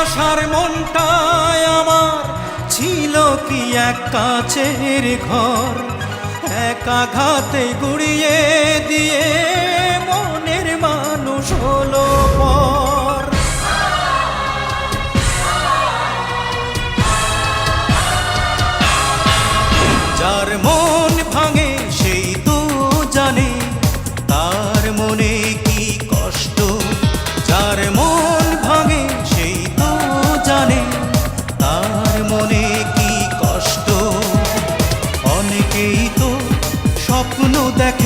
আশার মনটায় আমার ছিল কি এক কাছের ঘর। একা ঘাতে গুড়িয়ে দিয়ে মনের মানুষ হলো পর। যার মন দেখে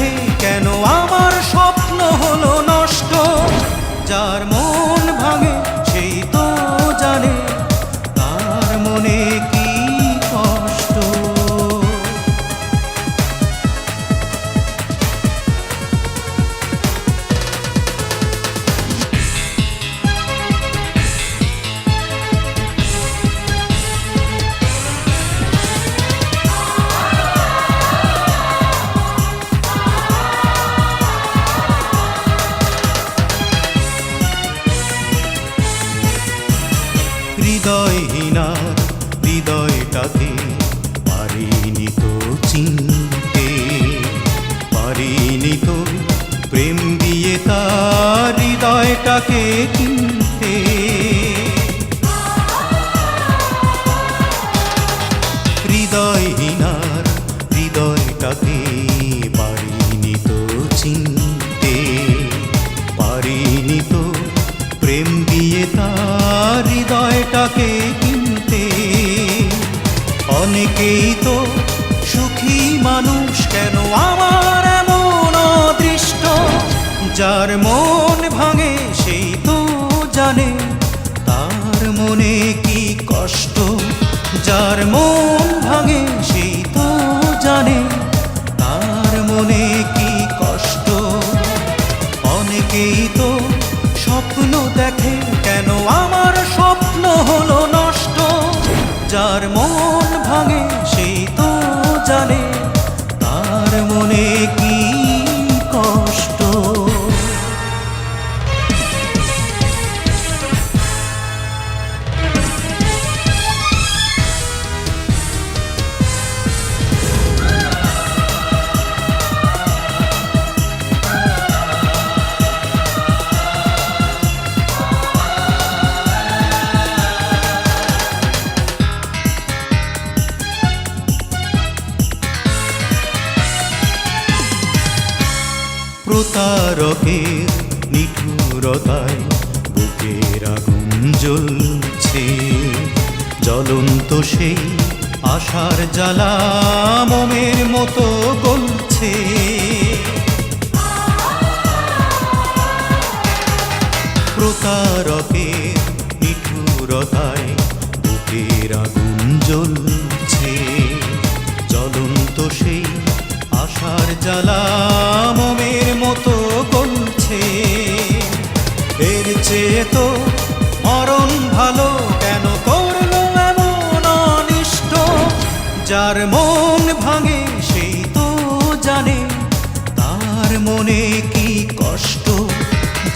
হৃদয়টাকে পারিনি তো চিনতে পারিনি তো প্রেম দিয়ে তার হৃদয়টাকে কিনতে। হৃদয়হীনার অনেকেই তো সুখী মানুষ কেন আমার এমন অদৃষ্ট? যার মন ভাঙে সেই তো জানে, তার মনে কি কষ্ট? যার মন ভাঙে সেই তো জানে, তার মনে কি কষ্ট? অনেকেই তো স্বপ্ন দেখে, কেন আমার স্বপ্ন হলো নষ্ট? যার মন প্রতারকের নিঠুরতায় বুকের আগুন জ্বলছে। জ্বলন্ত সেই আশার জ্বালা মোমের মতো গলছে। প্রতারকের নিঠুরতায় বুকের আগুন জ্বলছে। জ্বলন্ত সেই আশার জ্বালা মোমের মতো গলছে। এর চেয়ে তো মরণ ভালো কেন করল এমন অনিষ্ট? যার মন ভাঙে সেই তো জানে, তার মনে কি কষ্ট?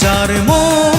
যার মন